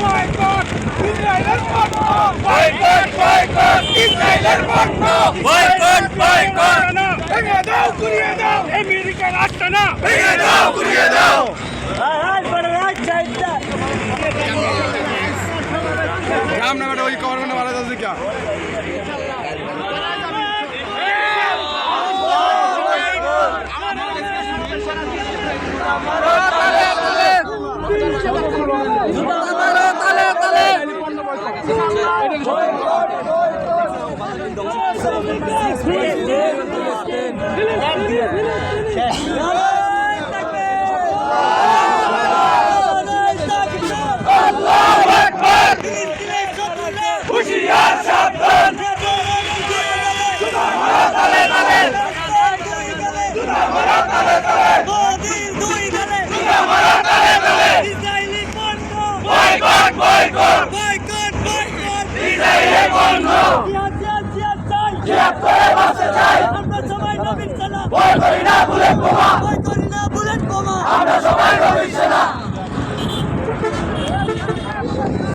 boycott! Israeler boycott! Boycott, boycott! Israeler boycott! Boycott, boycott! ভেঙে দাও ঘুরিয়ে দাও আমেরিকার আটটানা ভেঙে দাও ঘুরিয়ে দাও রামনগর ওই কভার মানে মারা যাচ্ছে কে আমার হুশিয়ার করে বাঁচতে চাই। আমরা সবাই নবীন সালাম ভয় করি না বুলেট বোমা। ভয় করি